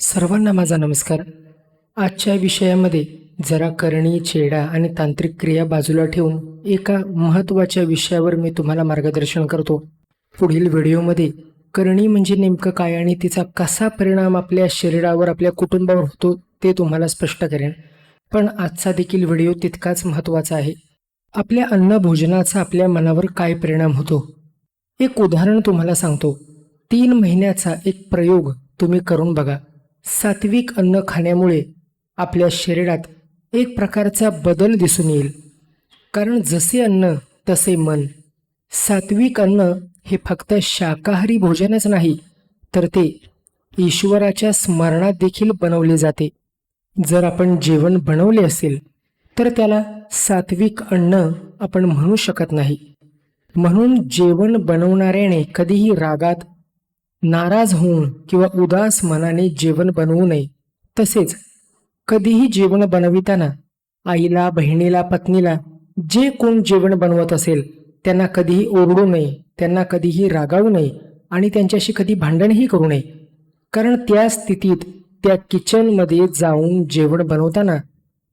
सर्वांना माझा नमस्कार. आजच्या विषयामध्ये जरा करणी चेडा आणि तांत्रिक क्रिया बाजूला ठेवून एका महत्त्वाच्या विषयावर मी तुम्हाला मार्गदर्शन करतो. पुढील व्हिडिओमध्ये करणी म्हणजे नेमकं काय आणि तिचा कसा परिणाम आपल्या शरीरावर आपल्या कुटुंबावर होतो ते तुम्हाला स्पष्ट करेन. पण आजचा देखील व्हिडिओ तितकाच महत्त्वाचा आहे. आपल्या अन्न भोजनाचा आपल्या मनावर काय परिणाम होतो? एक उदाहरण तुम्हाला सांगतो. तीन महिन्याचा एक प्रयोग तुम्ही करून बघा. सात्विक अन्न खाण्यामुळे आपल्या शरीरात एक प्रकारचा बदल दिसून येईल. कारण जसे अन्न तसे मन. सात्विक अन्न हे फक्त शाकाहारी भोजनच नाही तर ते ईश्वराच्या स्मरणात देखील बनवले जाते. जर आपण जेवण बनवले असेल तर त्याला सात्विक अन्न आपण म्हणू शकत नाही. म्हणून जेवण बनवणाऱ्याने कधीही रागात नाराज होऊन किंवा उदास मनाने जेवण बनवू नये. तसेच कधीही जेवण बनविताना आईला बहिणीला पत्नीला जे कोण जेवण बनवत असेल त्यांना कधीही ओरडू नये त्यांना कधीही रागावू नये आणि त्यांच्याशी कधी भांडणही करू नये. कारण त्या स्थितीत त्या किचनमध्ये जाऊन जेवण बनवताना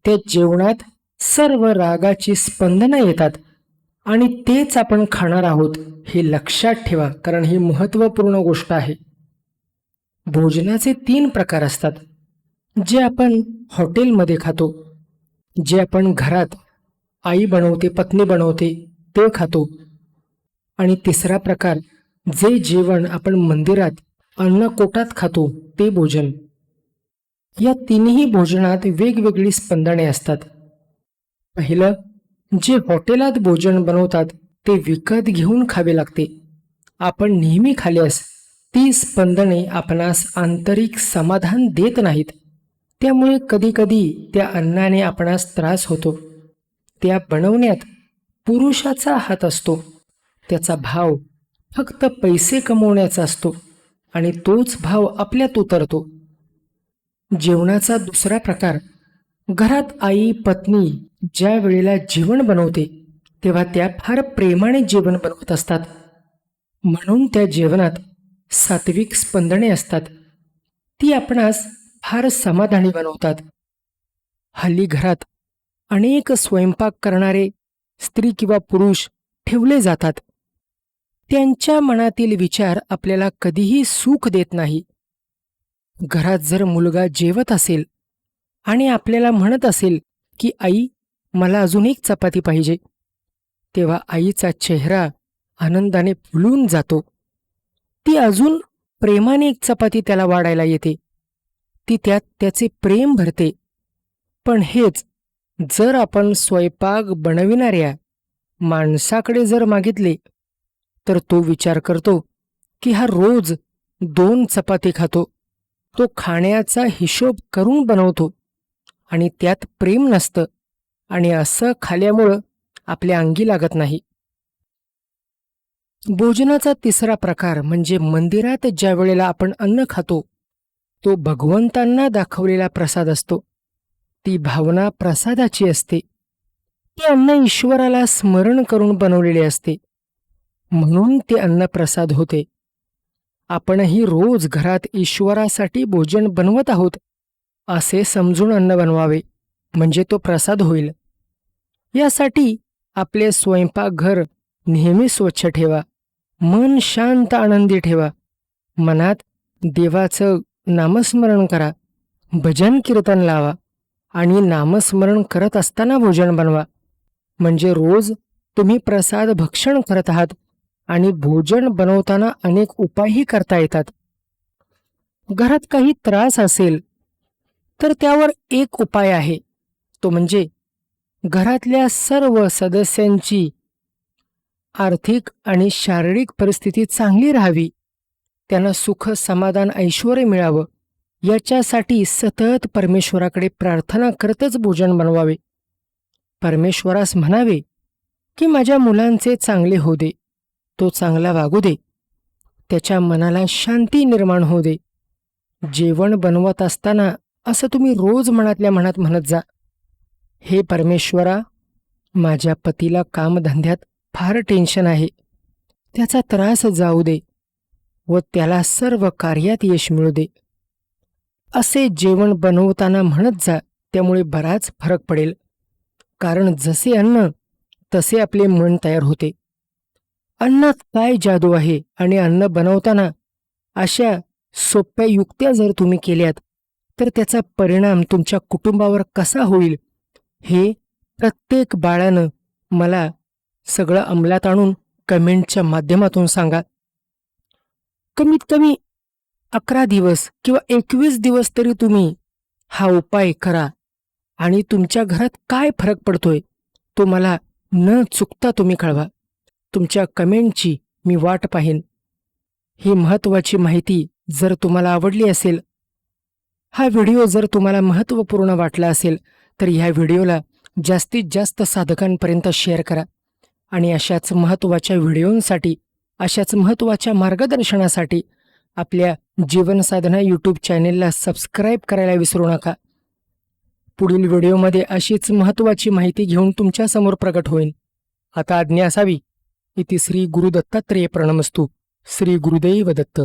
त्या जेवणात सर्व रागाची स्पंदनं येतात. आणि तेच आपण खाणार आहोत हे लक्षात ठेवा कारण ही महत्त्वपूर्ण गोष्ट आहे. भोजनाचे तीन प्रकार असतात जे आपण हॉटेलमध्ये खातो जे आपण घरात आई बनवते पत्नी बनवते ते खातो. आणि तिसरा प्रकार जे जेवण आपण मंदिरात अन्नकोटात खातो ते भोजन. या तिन्ही भोजनात वेगवेगळी स्पंदने असतात. पहिलं जे हॉटेलात भोजन बनवतात ते विकत घेऊन खावे लागते. आपण नेहमी खाल्यास ती स्पंदने आपणास आंतरिक समाधान देत नाहीत. त्यामुळे कधीकधी त्या अन्नाने आपणास त्रास होतो. त्या बनवण्यात पुरुषाचा हात असतो. त्याचा भाव फक्त पैसे कमवण्याचा असतो आणि तोच भाव आपल्यात उतरतो. जेवणाचा दुसरा प्रकार घरात आई पत्नी ज्या वेळेला जेवण बनवते तेव्हा त्या फार प्रेमाने जेवण बनवत असतात. म्हणून त्या जेवणात सात्विक स्पंदने असतात. ती आपणास फार समाधानी बनवतात. हल्ली घरात अनेक स्वयंपाक करणारे स्त्री किंवा पुरुष ठेवले जातात. त्यांच्या मनातील विचार आपल्याला कधीही सुख देत नाही. घरात जर मुलगा जेवत असेल आणि आपल्याला म्हणत असेल की आई मला अजून एक चपाती पाहिजे. तेव्हा आईचा चेहरा आनंदाने फुलून जातो. ती अजून प्रेमाने एक चपाती त्याला वाढायला येते. ती त्यात त्याचे प्रेम भरते. पण हेच जर आपण स्वयंपाक बनविणाऱ्या माणसाकडे जर मागितले तर तो विचार करतो की हा रोज दोन चपाती खातो. तो खाण्याचा हिशोब करून बनवतो. आणि त्यात प्रेम नसतं आणि असं खाल्यामुळं आपल्या अंगी लागत नाही. भोजनाचा तिसरा प्रकार म्हणजे मंदिरात ज्या वेळेला आपण अन्न खातो तो भगवंतांना दाखवलेला प्रसाद असतो. ती भावना प्रसादाची असते. ते अन्न ईश्वराला स्मरण करून बनवलेले असते. म्हणून ते अन्न प्रसाद होते. आपणही रोज घरात ईश्वरासाठी भोजन बनवत आहोत. असे समजून अन्न बनवावे म्हणजे तो प्रसाद होईल. यासाठी आपले स्वयंपाकघर नेहमी स्वच्छ ठेवा मन शांत आनंदी ठेवा मनात देवाचं नामस्मरण करा भजन कीर्तन लावा आणि नामस्मरण करत असताना भोजन बनवा. म्हणजे रोज तुम्ही प्रसाद भक्षण करत आहात आणि भोजन बनवताना अनेक उपायही करता येतात. घरात काही त्रास असेल तर त्यावर एक उपाय आहे. तो म्हणजे घरातल्या सर्व सदस्यांची आर्थिक आणि शारीरिक परिस्थिती चांगली राहावी. त्यांना सुख समाधान ऐश्वर मिळावं. याच्यासाठी सतत परमेश्वराकडे प्रार्थना करतच भोजन बनवावे. परमेश्वरास म्हणावे की माझ्या मुलांचे चांगले होऊ दे. तो चांगला वागू दे. त्याच्या मनाला शांती निर्माण होऊ दे. जेवण बनवत असताना असं तुम्ही रोज मनातल्या मनात म्हणत जा. हे परमेश्वरा माझ्या पतीला कामधंद्यात फार टेन्शन आहे. त्याचा त्रास जाऊ दे व त्याला सर्व कार्यात यश मिळू दे. असे जेवण बनवताना म्हणत जा त्यामुळे बराच फरक पडेल. कारण जसे अन्न तसे आपले मन तयार होते. अन्नात काय जादू आहे आणि अन्न बनवताना अशा सोप्या युक्त्या जर तुम्ही केल्यात तर त्याचा परिणाम तुमच्या कुटुंबावर कसा होईल? हे प्रत्येक बाळानं मला सगळं अंमलात आणून कमेंटच्या माध्यमातून सांगा. कमीत कमी अकरा दिवस किंवा एकवीस दिवस तरी तुम्ही हा उपाय करा आणि तुमच्या घरात काय फरक पडतोय तो मला न चुकता तुम्ही कळवा. तुमच्या कमेंटची मी वाट पाहीन. ही महत्त्वाची माहिती जर तुम्हाला आवडली असेल हा व्हिडिओ जर तुम्हाला महत्त्वपूर्ण वाटला असेल तर ह्या व्हिडिओला जास्तीत जास्त साधकांपर्यंत शेअर करा आणि अशाच महत्त्वाच्या व्हिडिओंसाठी अशाच महत्त्वाच्या मार्गदर्शनासाठी आपल्या जीवनसाधना यूट्यूब चॅनेलला सबस्क्राईब करायला विसरू नका. पुढील व्हिडिओमध्ये अशीच महत्त्वाची माहिती घेऊन तुमच्यासमोर प्रकट होईल आता आज्ञा असावी. इथे श्री गुरुदत्तात्रेय प्रणमस्तू. श्री गुरुदैव दत्त.